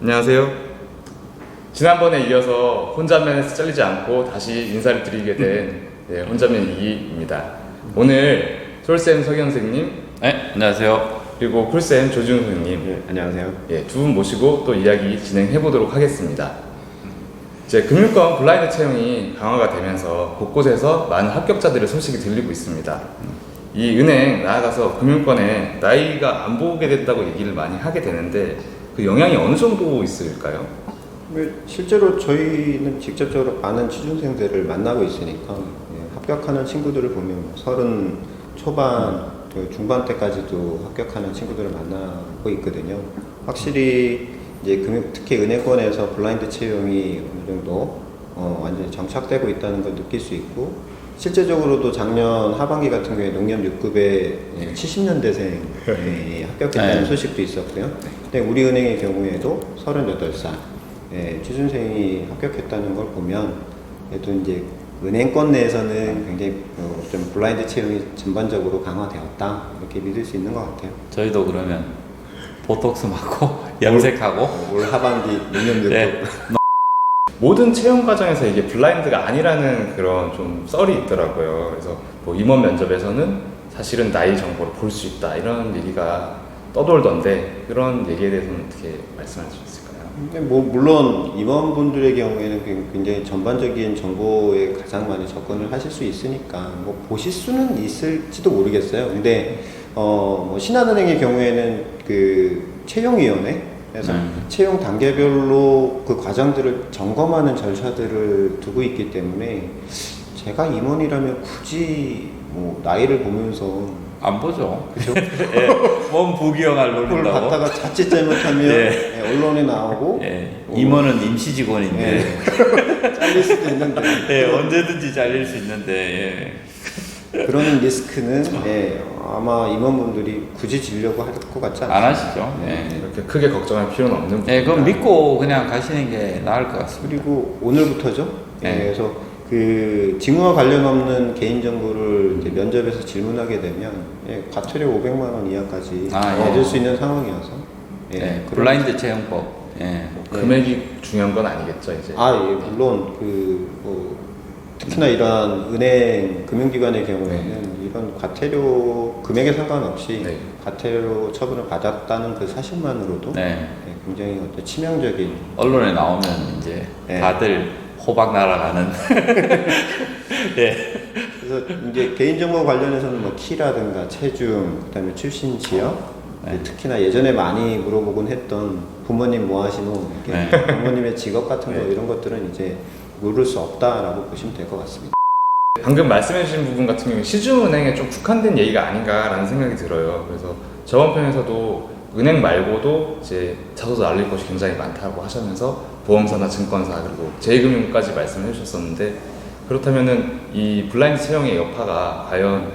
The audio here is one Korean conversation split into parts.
안녕하세요. 지난번에 이어서 혼자면에서 잘리지 않고 다시 인사를 드리게 된 네, 혼자면 이기입니다. 오늘 솔쌤 서경 선생님 네, 안녕하세요. 그리고 쿨쌤 조준 선생님 네, 안녕하세요. 예, 두 분 모시고 또 이야기 진행해 보도록 하겠습니다. 이제 금융권 블라인드 채용이 강화가 되면서 곳곳에서 많은 합격자들의 소식이 들리고 있습니다. 이 은행 나아가서 금융권에 나이가 안 보게 된다고 얘기를 많이 하게 되는데 그 영향이 어느 정도 있을까요? 뭐, 실제로 저희는 직접적으로 많은 취준생들을 만나고 있으니까 예, 합격하는 친구들을 보면 뭐 서른 초반, 또 중반 때까지도 합격하는 친구들을 만나고 있거든요. 확실히 이제 금융, 특히 은행권에서 블라인드 채용이 어느 정도 어, 완전히 정착되고 있다는 걸 느낄 수 있고 실제적으로도 작년 하반기 같은 경우에 농협 6급에 70년대생이 합격했다는 네. 소식도 있었고요. 근데 우리 은행의 경우에도 38살 예, 취준생이 합격했다는 걸 보면 그래도 이제 은행권 내에서는 굉장히 어, 좀 블라인드 채용이 전반적으로 강화되었다 이렇게 믿을 수 있는 것 같아요. 저희도 그러면 보톡스 맞고 염색하고 올 하반기 농협 6급 네. 모든 채용 과정에서 이게 블라인드가 아니라는 그런 좀 썰이 있더라고요. 그래서 뭐 임원 면접에서는 사실은 나이 정보를 볼 수 있다 이런 얘기가 떠돌던데 그런 얘기에 대해서는 어떻게 말씀할 수 있을까요? 근데 뭐 물론 임원분들의 경우에는 굉- 굉장히 전반적인 정보에 가장 많이 접근을 하실 수 있으니까 뭐 보실 수는 있을지도 모르겠어요. 근데 어 뭐 신한은행의 경우에는 그 채용위원회 그래서 음. 채용 단계별로 그 과정들을 점검하는 절차들을 두고 있기 때문에 제가 임원이라면 굳이 뭐 나이를 보면서 안 보죠. 그죠? 예, 몸 부기형을 그걸 노린다고. 봤다가 자칫 잘못하면 예. 예, 언론에 나오고 예, 임원은 임시 직원인데 잘릴 수도 있는데 예, 언제든지 잘릴 수 있는데 그런 리스크는 예, 아마 임원분들이 굳이 지려고 할 것 같지 예, 않아요. 안 하시죠. 예. 이렇게 크게 걱정할 필요는 없는 예, 그럼 부분이다. 믿고 그냥 가시는 게 나을 것 같습니다. 그리고 오늘부터죠. 예, 네. 그래서 그 직무와 관련 없는 개인 정보를 이제 면접에서 질문하게 되면 예, 과태료 500만 원 이하까지 아, 예. 얻을 수 있는 상황이어서 예, 예, 그런- 블라인드 채용법. 예. 금액이 중요한 건 아니겠죠 이제. 아, 예, 물론 그 뭐, 특히나 이러한 은행 금융기관의 경우에는 이런 과태료 금액에 상관없이 네. 과태료 처분을 받았다는 그 사실만으로도 네. 예, 굉장히 어떤 치명적인 언론에 나오면 이제 예. 다들 호박 날아가는. 예. 그래서 이제 개인정보 관련해서는 뭐 키라든가 체중, 그다음에 출신 지역, 네. 특히나 예전에 많이 물어보곤 했던 부모님 뭐 하시노, 이렇게 네. 부모님의 직업 같은 거 네. 이런 것들은 이제 물을 수 없다라고 보시면 될 것 같습니다. 방금 말씀해주신 부분 같은 경우는 시중은행에 좀 국한된 얘기가 아닌가라는 생각이 들어요. 그래서 저번 편에서도 은행 말고도 이제 자소서 날릴 것이 굉장히 많다고 하시면서 보험사나 증권사 그리고 제2금융까지 말씀해 주셨었는데 그렇다면은 이 블라인드 채용의 여파가 과연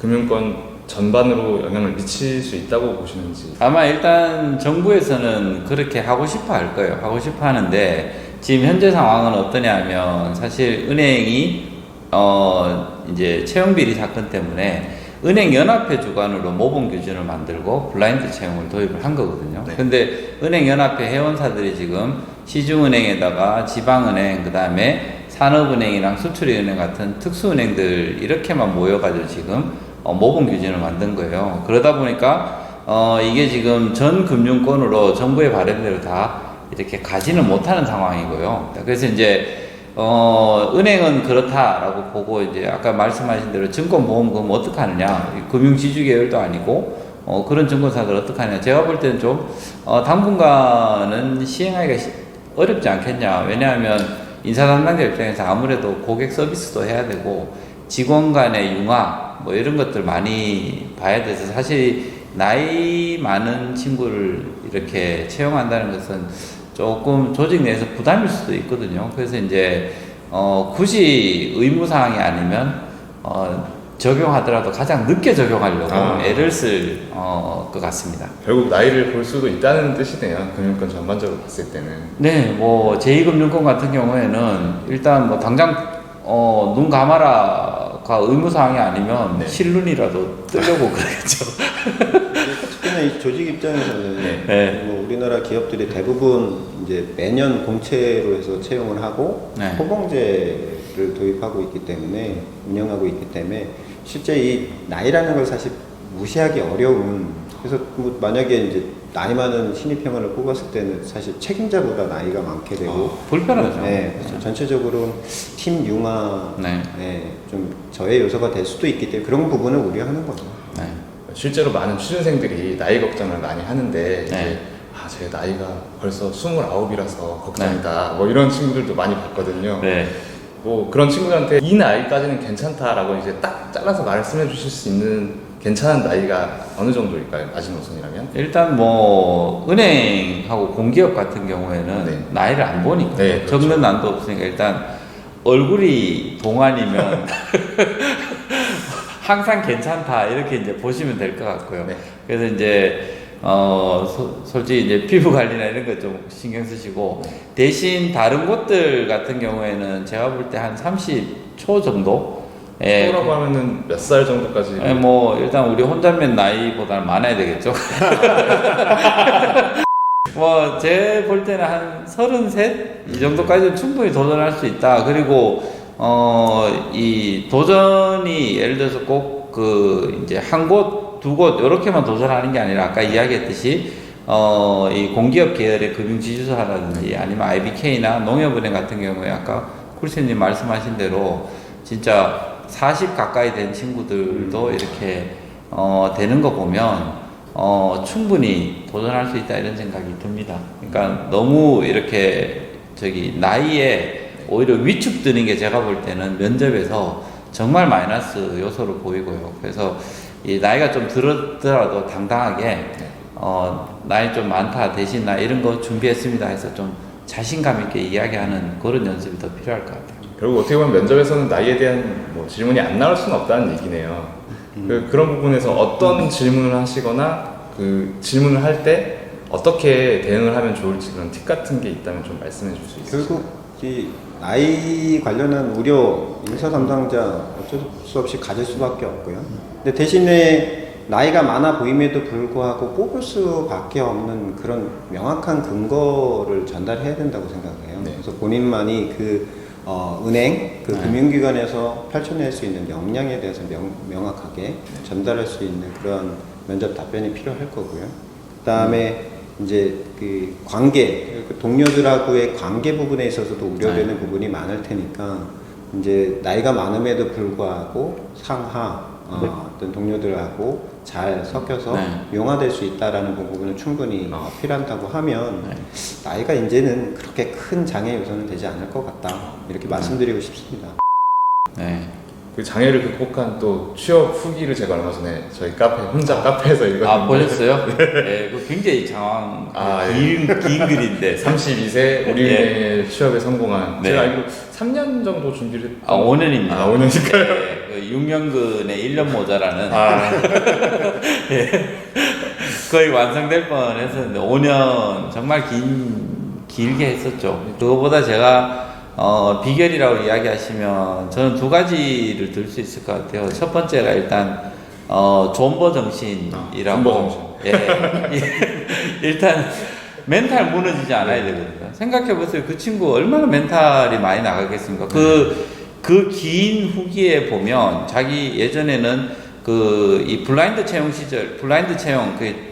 금융권 전반으로 영향을 미칠 수 있다고 보시는지 아마 일단 정부에서는 그렇게 하고 싶어 할 거예요. 하고 싶어 하는데 지금 현재 상황은 어떠냐면 사실 은행이 어 이제 채용 비리 사건 때문에 은행 연합회 주관으로 모범 기준을 만들고 블라인드 채용을 도입을 한 거거든요. 네. 근데 은행 연합회 회원사들이 지금 시중은행에다가 지방은행 그다음에 산업은행이랑 수출은행 같은 특수은행들 이렇게만 모여가지고 지금 어, 모범 기준을 만든 거예요. 그러다 보니까 어, 이게 지금 전 금융권으로 정부의 바람대로 다 이렇게 가지는 못하는 상황이고요. 그래서 이제 어, 은행은 그렇다라고 보고 이제 아까 말씀하신 대로 증권보험금 어떻게 하느냐, 금융지주 계열도 아니고 어, 그런 증권사들 어떻게 하냐. 제가 볼 때는 좀 어, 당분간은 시행하기가 시- 어렵지 않겠냐. 왜냐하면 인사 담당자 입장에서 아무래도 고객 서비스도 해야 되고 직원 간의 융화 뭐 이런 것들 많이 봐야 돼서 사실 나이 많은 친구를 이렇게 채용한다는 것은 조금 조직 내에서 부담일 수도 있거든요. 그래서 이제 어 굳이 의무 사항이 아니면 어 적용하더라도 가장 늦게 적용하려고 아. 애를 쓸어것 같습니다. 결국 나이를 볼 수도 있다는 뜻이네요. 금융권 전반적으로 봤을 때는. 네, 뭐 제2금융권 같은 경우에는 일단 뭐 당장 어, 눈 감아라가 의무 사항이 아니면 네. 실눈이라도 뜨려고 그러겠죠. 이 조직 입장에서는 네. 네. 뭐 우리나라 기업들이 대부분 이제 매년 공채로 해서 채용을 하고 네. 호봉제를 도입하고 있기 때문에 운영하고 있기 때문에 실제 이 나이라는 걸 사실 무시하기 어려운 그래서 뭐 만약에 이제 나이 많은 신입형을 뽑았을 때는 사실 책임자보다 나이가 많게 되고 어, 불편하죠. 네, 그래서 전체적으로 팀 융화 네. 네, 좀 저해 요소가 될 수도 있기 때문에 그런 부분을 우려하는 거죠. 네. 실제로 많은 취준생들이 나이 걱정을 많이 하는데 이제 네. 아, 제 나이가 벌써 29이라서 걱정이다. 뭐 이런 친구들도 많이 봤거든요. 네. 뭐 그런 친구들한테 이 나이까지는 괜찮다라고 이제 딱 잘라서 말씀해 주실 수 있는 괜찮은 나이가 어느 정도일까요? 마지노선이라면? 일단 뭐 은행하고 공기업 같은 경우에는 네. 나이를 안 보니까 네, 그렇죠. 적는 난도 없으니까 일단 얼굴이 동안이면 항상 괜찮다 이렇게 이제 보시면 될 것 같고요. 네. 그래서 이제 어 소- 솔직히 이제 피부 관리나 이런 거 좀 신경 쓰시고 대신 다른 곳들 같은 경우에는 제가 볼 때 한 30초 정도 예, 초라고 하면은 몇 살 정도까지? 예, 뭐 일단 우리 혼자면 나이보다는 많아야 되겠죠. 뭐 제 볼 때는 한 서른셋 이 정도까지는 충분히 도전할 수 있다. 그리고 어 이 도전이 예를 들어서 꼭 그 이제 한 곳 두 곳 이렇게만 도전하는 게 아니라 아까 이야기했듯이 어 이 공기업 계열의 금융지주사라든지 아니면 IBK나 농협은행 같은 경우에 아까 쿨쌤님 말씀하신 대로 진짜 40 가까이 된 친구들도 이렇게 어, 되는 거 보면 어, 충분히 도전할 수 있다 이런 생각이 듭니다. 그러니까 너무 이렇게 저기 나이에 오히려 위축되는 게 제가 볼 때는 면접에서 정말 마이너스 요소로 보이고요. 그래서 이 나이가 좀 들었더라도 당당하게 어, 나이 좀 많다 대신 나 이런 거 준비했습니다 해서 좀 자신감 있게 이야기하는 그런 연습이 더 필요할 것 같아요. 결국 어떻게 보면 면접에서는 나이에 대한 뭐 질문이 안 나올 수는 없다는 얘기네요. 그, 그런 부분에서 어떤 질문을 하시거나 그 질문을 할 때 어떻게 대응을 하면 좋을지 그런 팁 같은 게 있다면 좀 말씀해 줄 수 있어요? 결국 이 나이 관련한 우려 인사 담당자 어쩔 수 없이 가질 수밖에 없고요. 근데 대신에 나이가 많아 보임에도 불구하고 뽑을 수밖에 없는 그런 명확한 근거를 전달해야 된다고 생각해요. 네. 그래서 본인만이 그 어, 은행, 그 네. 금융기관에서 펼쳐낼 수 있는 역량에 대해서 명, 명확하게 전달할 수 있는 그런 면접 답변이 필요할 거고요. 그 다음에 이제 그 관계, 그 동료들하고의 관계 부분에 있어서도 우려되는 부분이 많을 테니까 이제 나이가 많음에도 불구하고 상하 어, 어떤 동료들하고 잘 섞여서 네. 용화될 수 있다라는 부분을 충분히 어. 어필한다고 하면 네. 나이가 이제는 그렇게 큰 장애 요소는 되지 않을 것 같다 이렇게 말씀드리고 싶습니다. 네. 그 장애를 극복한 또 취업 후기를 제가 얼마 전에 저희 카페 혼자 카페에서 읽었는데 아 보셨어요? 네, 그 굉장히 장황 아, 긴, 긴 글인데 32세 우리은행에 취업에 성공한 네. 제가 알기로 3년 정도 준비를 했던 아 5년입니다. 아, 5년일까요? 네, 그 6년근에 1년 모자라는 아, 거의 완성될 뻔 했었는데 5년 정말 긴 길게 했었죠. 그거보다 제가 어, 비결이라고 이야기하시면 저는 두 가지를 들 수 있을 것 같아요. 첫 번째가 일단 어, 존버 아, 존버 정신이라고 예 일단 멘탈 무너지지 않아야 되거든요. 생각해 보세요. 그 친구 얼마나 멘탈이 많이 나가겠습니까? 그 그 긴 후기에 보면 자기 예전에는 그 이 블라인드 채용 시절, 블라인드 채용 그,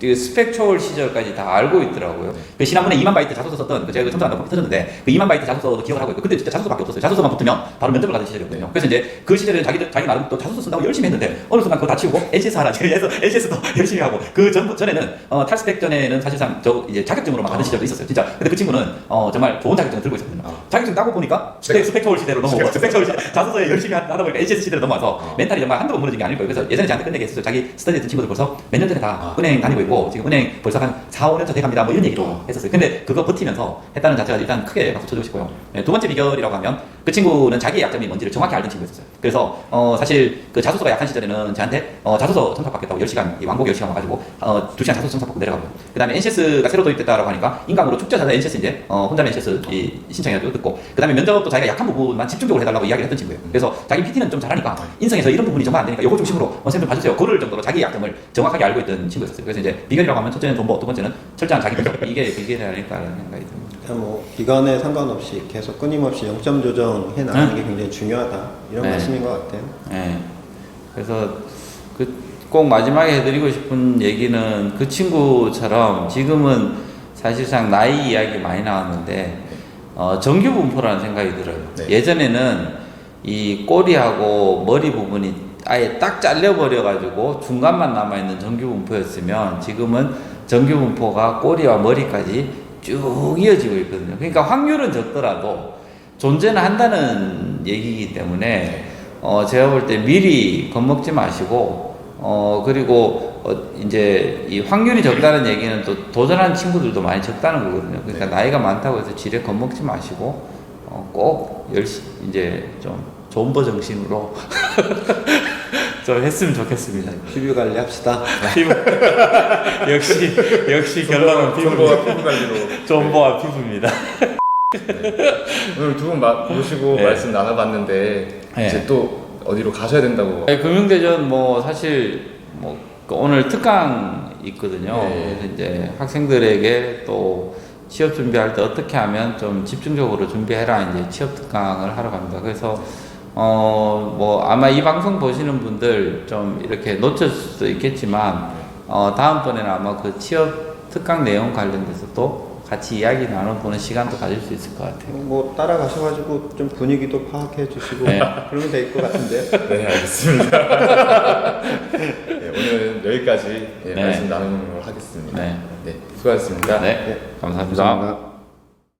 그 스펙 초월 시절까지 다 알고 있더라고요. 그 지난번에 2만 바이트 자소서 썼던 그 제가 그거 터졌는데 그 2만 바이트 자소서도 기억을 하고 있고 근데 진짜 자소서밖에 없었어요. 자소서만 붙으면 바로 면접을 가는 시절이었거든요. 그래서 이제 그 시절에는 자기 자기 나름 또 자소서 쓴다고 열심히 했는데 어느 순간 그거 다 치우고 NCS 하라 해서 NCS도 열심히 하고 그 전, 전에는 어, 탈스펙 전에는 사실상 저 이제 자격증으로 만 가는 시절도 있었어요. 진짜. 근데 그 친구는 어, 정말 좋은 자격증을 들고 있었거든요. 아. 자격증 따고 보니까 스펙, 스펙 초월 시대로 넘어오고 스펙 초월 시대 자소서에 열심히 하다 보니까 NCS 시대로 넘어와서 아. 멘탈이 정말 한두 번 무너진 게 아닐 거예요. 그래서 예전에 저한테 끝내게 했었어요. 자기 스터디 했던 친구들 벌써 몇 년 전에 다 아. 은행 다니고 있고 들고 지금 은행 벌써 한 4, 5년 차 돼갑니다. 뭐 이런 얘기도 했었어요. 근데 그거 버티면서 했다는 자체가 일단 크게 박수 쳐주고 싶고요. 네, 두 번째 비결이라고 하면 그 친구는 자기의 약점이 뭔지를 정확히 알던 친구였어요. 그래서 어, 사실 그 자소서가 약한 시절에는 저한테 어, 자소서 첨삭 받겠다고 10시간, 이 왕복 10시간 와가지고 어, 2시간 자소서 첨삭 받고 내려가고 그 다음에 NCS가 새로 도입됐다라고 하니까 인강으로 축제자자 NCS 이제 어, 혼자는 NCS 이 신청해가지고 듣고 그 다음에 면접도 자기가 약한 부분만 집중적으로 해달라고 이야기를 했던 친구예요. 그래서 자기 PT는 좀 잘하니까 인성에서 이런 부분이 정말 안 되니까 요거 중심으로 어, 선생님 좀 봐주세요. 그럴 정도로 자기 약점을 정확하게 알고 있던 친구였어요. 그래서 이제 비결이라고 하면 첫째는 정보, 두 번째는 철저한 자기 분석 이게 비결이 아닐까라는 생각이 듭니다. 그냥 뭐 기간에 상관없이 계속 끊임없이 0점 조정해 나가는 게 굉장히 중요하다 이런 네. 말씀인 것 같아요. 예. 그래서 그 꼭 마지막에 해드리고 싶은 얘기는 그 친구처럼 지금은 사실상 나이 이야기 많이 나왔는데 어, 정규 분포라는 생각이 들어요. 네. 예전에는 이 꼬리하고 머리 부분이 아예 딱 잘려버려 가지고 중간만 남아 있는 정규 분포였으면 지금은 정규 분포가 꼬리와 머리까지 쭉 이어지고 있거든요. 그러니까 확률은 적더라도 존재는 한다는 얘기이기 때문에 어 제가 볼 때 미리 겁먹지 마시고 어 그리고 어 이제 이 확률이 적다는 얘기는 또 도전하는 친구들도 많이 적다는 거거든요. 그러니까 나이가 많다고 해서 지레 겁먹지 마시고 어 꼭 열심 이제 좀 존버 정신으로 좀 했으면 좋겠습니다. 피부 관리 합시다. 피부 역시 역시 결론은 정보와 피부 관리로 존버와 피부입니다. 오늘 두 분 모시고 네. 말씀 나눠봤는데 네. 이제 또 어디로 가셔야 된다고 네, 금융대전 뭐 사실 뭐그 오늘 특강 있거든요. 네. 그래서 이제 학생들에게 또 취업 준비할 때 어떻게 하면 좀 집중적으로 준비해라 이제 취업 특강을 하러 갑니다. 그래서 어 뭐 아마 이 방송 보시는 분들 좀 이렇게 놓쳤을 수도 있겠지만 어 다음번에는 아마 그 취업 특강 내용 관련돼서 또 같이 이야기 나눠보는 시간도 가질 수 있을 것 같아요. 뭐 따라가셔가지고 좀 분위기도 파악해 주시고 네. 그러면 될 것 같은데. 네 알겠습니다 네, 오늘 여기까지 네, 네. 말씀 나누는 걸로 하겠습니다 네. 네 수고하셨습니다 네, 감사합니다. 감사합니다.